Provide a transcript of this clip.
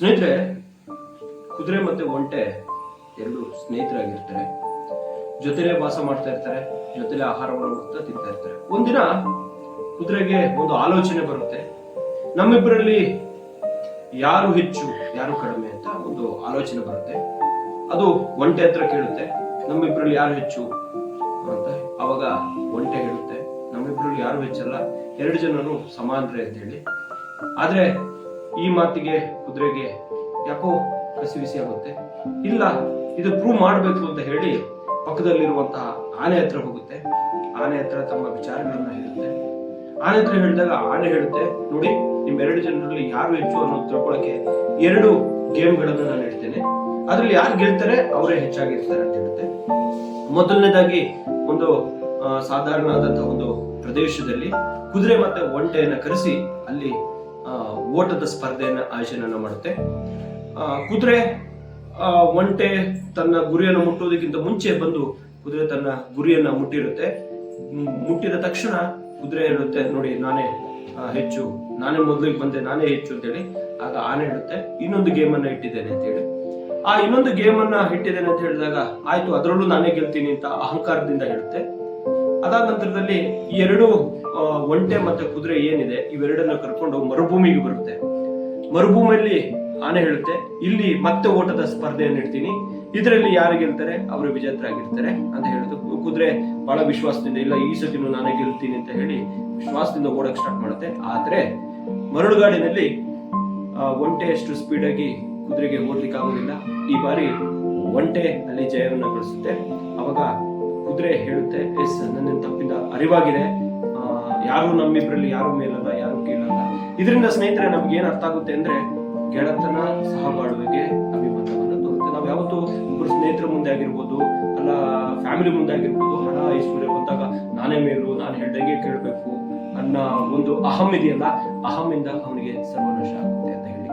ಸ್ನೇಹಿತರೆ, ಕುದುರೆ ಮತ್ತೆ ಒಂಟೆ ಎರಡು ಸ್ನೇಹಿತರಾಗಿರ್ತಾರೆ. ಜೊತೆಲೆ ವಾಸ ಮಾಡ್ತಾ ಇರ್ತಾರೆ, ಜೊತೆಲೆ ಆಹಾರವನ್ನು ಹುಡುಕ್ತಾ ತಿಂತಾ ಇರ್ತಾರೆ. ಒಂದಿನ ಕುದುರೆಗೆ ಒಂದು ಆಲೋಚನೆ ಬರುತ್ತೆ. ನಮ್ಮಿಬ್ಬರಲ್ಲಿ ಯಾರು ಹೆಚ್ಚು, ಯಾರು ಕಡಿಮೆ ಅಂತ ಒಂದು ಆಲೋಚನೆ ಬರುತ್ತೆ. ಅದು ಒಂಟೆ ಹತ್ರ ಕೇಳುತ್ತೆ. ನಮ್ಮಿಬ್ಬರಲ್ಲಿ ಯಾರು ಹೆಚ್ಚು ಅಂತ ಅವಾಗ ಒಂಟೆ ಹೇಳುತ್ತೆ. ನಮ್ಮಿಬ್ಬರಲ್ಲಿ ಯಾರು ಹೆಚ್ಚಲ್ಲ? ಎರಡು ಜನನು ಸಮಾನರೇ ಅಂತ ಹೇಳಿ. ಆದ್ರೆ ಈ ಮಾತಿಗೆ ಕುದುರೆಗೆ ಯಾಕೋ ಕಸಿವಿಸಿ ಆಗುತ್ತೆ. ಇಲ್ಲ, ಇದು ಪ್ರೂವ್ ಮಾಡಬೇಕು ಅಂತ ಹೇಳಿ ಪಕ್ಕದಲ್ಲಿರುವಂತಹ ಆನೆ ಹತ್ರ ಹೋಗುತ್ತೆ. ಆನೆ ಹತ್ರ ತಮ್ಮ ವಿಚಾರಗಳನ್ನ ಹೇಳುತ್ತೆ. ಆನೆ ಹತ್ರ ಹೇಳಿದಾಗ ಆನೆ ಹೇಳುತ್ತೆ, ನೋಡಿ ನಿಮ್ ಎರಡು ಜನರಲ್ಲಿ ಯಾರು ಹೆಚ್ಚು ಅನ್ನೋದು ತಿಳ್ಕೊಳಕ್ಕೆ ಎರಡು ಗೇಮ್ಗಳನ್ನು ನಾನು ಹೇಳ್ತೇನೆ. ಅದ್ರಲ್ಲಿ ಯಾರು ಗೆಲ್ತಾರೆ, ಅವರೇ ಹೆಚ್ಚಾಗಿರ್ತಾರೆ ಅಂತ ಹೇಳುತ್ತೆ. ಮೊದಲನೇದಾಗಿ ಒಂದು ಸಾಧಾರಣ ಆದಂತಹ ಒಂದು ಪ್ರದೇಶದಲ್ಲಿ ಕುದುರೆ ಮತ್ತೆ ಒಂಟೆಯನ್ನ ಕರೆಸಿ ಅಲ್ಲಿ ಓಟದ ಸ್ಪರ್ಧೆಯನ್ನು ಆಯೋಜನೆಯನ್ನು ಮಾಡುತ್ತೆ. ಕುದುರೆ ಒಂಟೆ ತನ್ನ ಗುರಿಯನ್ನು ಮುಟ್ಟುವುದಕ್ಕಿಂತ ಮುಂಚೆ ಬಂದು ಕುದುರೆ ತನ್ನ ಗುರಿಯನ್ನ ಮುಟ್ಟಿರುತ್ತೆ. ಮುಟ್ಟಿದ ತಕ್ಷಣ ಕುದುರೆ ಇರುತ್ತೆ ನೋಡಿ, ನಾನೇ ಹೆಚ್ಚು, ನಾನೇ ಮೊದಲಿಗೆ ಬಂದೆ, ನಾನೇ ಹೆಚ್ಚು ಅಂತೇಳಿ ಆಗ ಆನೆ ಇಡುತ್ತೆ ಇನ್ನೊಂದು ಗೇಮ್ ಅನ್ನ ಇಟ್ಟಿದ್ದೇನೆ ಅಂತ ಹೇಳಿ. ಆ ಇನ್ನೊಂದು ಗೇಮ್ ಅನ್ನ ಇಟ್ಟಿದ್ದೇನೆ ಅಂತ ಹೇಳಿದಾಗ, ಆಯ್ತು, ಅದರಲ್ಲೂ ನಾನೇ ಗೆಲ್ತೀನಿ ಅಂತ ಅಹಂಕಾರದಿಂದ ಹೇಳುತ್ತೆ. ಅದಾದ ನಂತರದಲ್ಲಿ ಈ ಎರಡು ಒಂಟೆ ಮತ್ತೆ ಕುದುರೆ ಏನಿದೆ, ಇವೆರಡನ್ನ ಕರ್ಕೊಂಡು ಮರುಭೂಮಿಗೆ ಬರುತ್ತೆ. ಮರುಭೂಮಿಯಲ್ಲಿ ಆನೆ ಹೇಳುತ್ತೆ, ಇಲ್ಲಿ ಮತ್ತೆ ಓಟದ ಸ್ಪರ್ಧೆಯನ್ನು ಇಡ್ತೀನಿ. ಇದರಲ್ಲಿ ಯಾರು ಗೆಲ್ತಾರೆ? ಅವರು ವಿಜೇತರಾಗಿರ್ತಾರೆ ಅಂತ ಹೇಳೋದು ಕುದುರೆ ಬಹಳ ವಿಶ್ವಾಸದಿಂದ, ಇಲ್ಲ, ಈ ಸತಿನೂ ನಾನೇ ಗೆಲ್ತೀನಿ ಅಂತ ಹೇಳಿ ವಿಶ್ವಾಸದಿಂದ ಓಡಕ್ ಸ್ಟಾರ್ಟ್ ಮಾಡುತ್ತೆ. ಆದ್ರೆ, ಮರಳುಗಾಡಿನಲ್ಲಿ ಒಂಟೆ ಅಷ್ಟು ಸ್ಪೀಡ್ ಆಗಿ ಕುದುರೆಗೆ ಓಡ್ಲಿಕ್ಕೆ ಆಗೋದಿಲ್ಲ ಈ ಬಾರಿ ಒಂಟೆ ಅಲ್ಲಿ ಜಯವನ್ನು ಗಳಿಸುತ್ತೆ. ಅವಾಗ ಕುದುರೆ ಹೇಳುತ್ತೆ ಎಸ್ ನನ್ನ ತಪ್ಪಿಂದ ಅರಿವಾಗಿದೆ. ಯಾರು ನಮ್ಮಿಬ್ರಲ್ಲಿ ಯಾರು ಮೇಲಲ್ಲ, ಯಾರು ಕೇಳಲ್ಲ. ಇದರಿಂದ ಸ್ನೇಹಿತರೆ, ನಮ್ಗೆ ಏನ್ ಅರ್ಥ ಆಗುತ್ತೆ ಅಂದ್ರೆ ಗೆಳತನ ಸಹಬಾಳ್ವೆಗೆ ಅಭಿಮತವನ್ನ ತೋರುತ್ತೆ. ನಾವ್ ಯಾವತ್ತು ಒಬ್ಬರು ಸ್ನೇಹಿತರ ಮುಂದೆ ಆಗಿರ್ಬೋದು, ಅಲ್ಲ, ಫ್ಯಾಮಿಲಿ ಮುಂದೆ ಆಗಿರ್ಬೋದು, ಹಣ, ಐಶ್ವರ್ಯ ಬಂದಾಗ ನಾನೇ ಮೇಲು, ನಾನು ಹೇಳ್ದಂಗೆ ಕೇಳಬೇಕು ಅನ್ನೋ ಒಂದು ಅಹಂ ಇದೆಯಲ್ಲ, ಅಹಮಿಂದ ಅವನಿಗೆ ಸರ್ವನಾಶ ಆಗುತ್ತೆ ಅಂತ ಹೇಳಿ